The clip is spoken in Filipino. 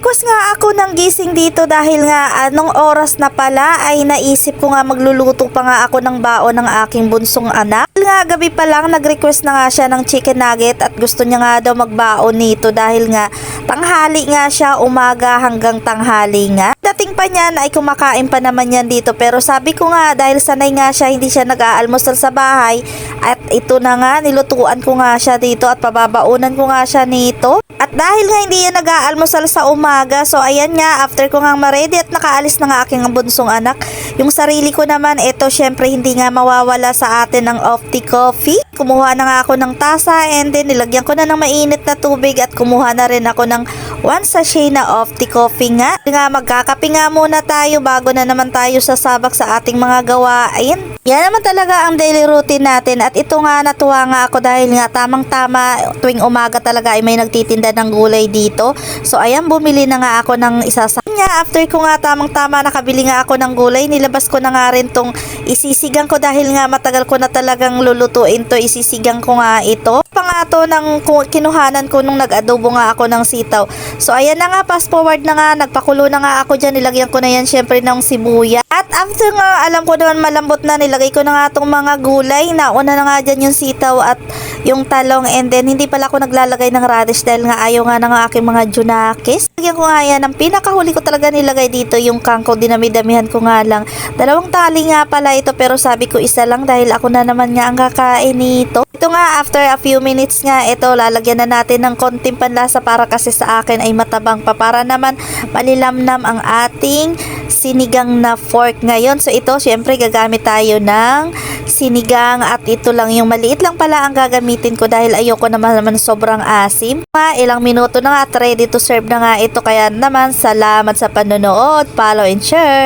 Request nga ako ng gising dito dahil nga anong oras na pala ay naisip ko nga magluluto pa nga ako ng baon ng aking bunsong anak. Dahil nga gabi pa lang nag-request na nga siya ng chicken nugget at gusto niya nga daw magbaon nito dahil nga tanghali nga siya umaga hanggang tanghali nga. Dating pa niyan ay kumakain pa naman yan dito pero sabi ko nga dahil sanay nga siya hindi siya nag-aalmusal sa bahay at ito na nga nilutuan ko nga siya dito at pababaunan ko nga siya nito. At dahil nga hindi yan nag-aalmusal sa umaga, so ayan nga, after ko nga ma-ready at nakaalis na nga aking bunsong anak, yung sarili ko naman, ito syempre hindi nga mawawala sa atin ng Opti Coffee. Kumuha na nga ako ng tasa and then nilagyan ko na ng mainit na tubig at kumuha na rin ako ng one sachet na Opti Coffee nga. Nga magkakape nga muna tayo bago na naman tayo sasabak sa ating mga gawain. Yan naman talaga ang daily routine natin at ito nga natuwa nga ako dahil nga tamang tama tuwing umaga talaga ay may nagtitinda ng gulay dito. So ayan bumili na nga ako ng isa sa kanya. After ko nga tamang tama nakabili nga ako ng gulay nilabas ko na nga rin tong isisigang ko dahil nga matagal ko na talagang lulutuin to isisigang ko nga ito. Pa nga to ng kinuhanan ko nung nag-adobo nga ako ng sitaw. So ayan na nga fast forward na nga nagpakulo na nga ako dyan nilagyan ko na yan syempre ng sibuya. At after nga alam ko naman malambot na nilagay ko na nga tong mga gulay. Nauna na nga dyan yung sitaw at yung talong and then hindi pala ako naglalagay ng radish dahil nga ayaw nga ng aking mga junakis. Lagyan ko nga yan. Ang pinakahuli ko talaga nilagay dito yung kangkong dinami-damihan ko nga lang. Dalawang tali nga pala ito pero sabi ko isa lang dahil ako na naman nga ang kakain nito. Ito nga after a few minutes nga ito lalagyan na natin ng konting panlasa para kasi sa akin ay matabang pa para naman malilamnam ang ating sinigang na fork ngayon. So ito syempre gagamit tayo ng sinigang at ito lang yung maliit lang pala ang gagamitin ko dahil ayoko naman naman sobrang asim. Mga ilang minuto na nga at ready to serve na nga ito kaya naman salamat sa panonood, follow and share.